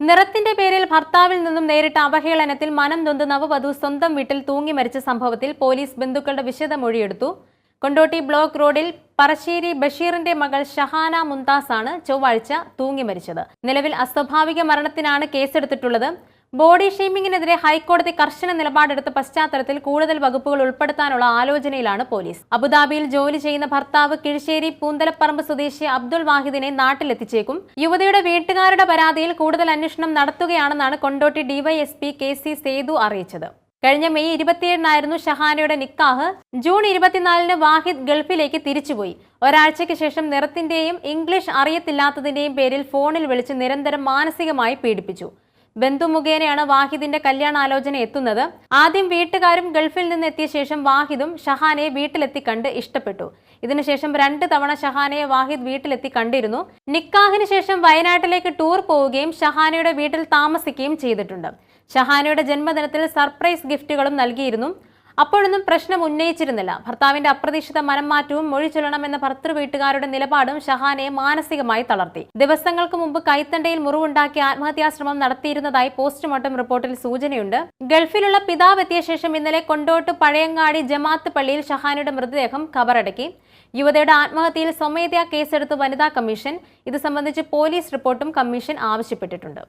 നിറത്തിന്റെ പേരിൽ ഭർത്താവിൽ നിന്നും നേരിട്ട അവഹേളനത്തിൽ മനം നൊന്ത് നവവധു സ്വന്തം വീട്ടിൽ തൂങ്ങി മരിച്ച സംഭവത്തിൽ പോലീസ് ബന്ധുക്കളുടെ വിശദ മൊഴിയെടുത്തു. കൊണ്ടോട്ടി ബ്ലോക്ക് റോഡിൽ പറശ്ശേരി ബഷീറിന്റെ മകൾ ഷഹാന മുന്താസ് ആണ് ചൊവ്വാഴ്ച തൂങ്ങി മരിച്ചത്. നിലവിൽ അസ്വാഭാവിക മരണത്തിനാണ് കേസെടുത്തിട്ടുള്ളത്. ബോഡി ഷെയ്മിങ്ങിനെതിരെ ഹൈക്കോടതി കർശന നിലപാടെടുത്ത പശ്ചാത്തലത്തിൽ കൂടുതൽ വകുപ്പുകൾ ഉൾപ്പെടുത്താനുള്ള ആലോചനയിലാണ് പോലീസ്. അബുദാബിയിൽ ജോലി ചെയ്യുന്ന ഭർത്താവ് കിഴിശ്ശേരി പൂന്തലപ്പറമ്പ് സ്വദേശി അബ്ദുൾ വാഹിദിനെ നാട്ടിലെത്തിച്ചേക്കും. യുവതിയുടെ വീട്ടുകാരുടെ പരാതിയിൽ കൂടുതൽ അന്വേഷണം നടത്തുകയാണെന്നാണ് Kondotty DYSP K C Sethu അറിയിച്ചത്. കഴിഞ്ഞ മെയ് ഇരുപത്തിയേഴിനായിരുന്നു ഷഹാനയുടെ നിക്കാഹ്. ജൂൺ ഇരുപത്തിനാലിന് വാഹിദ് ഗൾഫിലേക്ക് തിരിച്ചുപോയി. ഒരാഴ്ചയ്ക്ക് ശേഷം നിറത്തിന്റെയും ഇംഗ്ലീഷ് അറിയത്തില്ലാത്തതിന്റെയും പേരിൽ ഫോണിൽ വിളിച്ച് നിരന്തരം മാനസികമായി പീഡിപ്പിച്ചു. ബന്ധു മുഖേനയാണ് വാഹിദിന്റെ കല്യാണാലോചന എത്തുന്നത്. ആദ്യം വീട്ടുകാരും ഗൾഫിൽ നിന്ന് എത്തിയ ശേഷം വാഹിദും ഷഹാനെ വീട്ടിലെത്തി കണ്ട് ഇഷ്ടപ്പെട്ടു. ഇതിനുശേഷം രണ്ട് തവണ ഷഹാനയെ വാഹിദ് വീട്ടിലെത്തി കണ്ടിരുന്നു. നിക്കാഹിന് ശേഷം വയനാട്ടിലേക്ക് ടൂർ പോവുകയും ഷഹാനയുടെ വീട്ടിൽ താമസിക്കുകയും ചെയ്തിട്ടുണ്ട്. ഷഹാനയുടെ ജന്മദിനത്തിൽ സർപ്രൈസ് ഗിഫ്റ്റുകളും നൽകിയിരുന്നു. അപ്പോഴൊന്നും പ്രശ്നം ഉന്നയിച്ചിരുന്നില്ല. ഭർത്താവിന്റെ അപ്രതീക്ഷിത മനംമാറ്റവും മൊഴി ചൊല്ലണമെന്ന ഭർത്തൃ വീട്ടുകാരുടെ നിലപാടും ഷഹാനെ മാനസികമായി തളർത്തി. ദിവസങ്ങൾക്ക് മുമ്പ് കൈത്തണ്ടയിൽ മുറിവുണ്ടാക്കി ആത്മഹത്യാശ്രമം നടത്തിയിരുന്നതായി പോസ്റ്റ്മോർട്ടം റിപ്പോർട്ടിൽ സൂചനയുണ്ട്. ഗൾഫിലുള്ള പിതാവ് എത്തിയ ശേഷം ഇന്നലെ കൊണ്ടോട്ട് പഴയങ്ങാടി ജമാത്ത് പള്ളിയിൽ ഷഹാനയുടെ മൃതദേഹം കബറടക്കി. യുവതയുടെ ആത്മഹത്യയിൽ സ്വമേധയാ കേസെടുത്ത് വനിതാ കമ്മീഷൻ. ഇത് സംബന്ധിച്ച് പോലീസ് റിപ്പോർട്ടും കമ്മീഷൻ ആവശ്യപ്പെട്ടിട്ടുണ്ട്.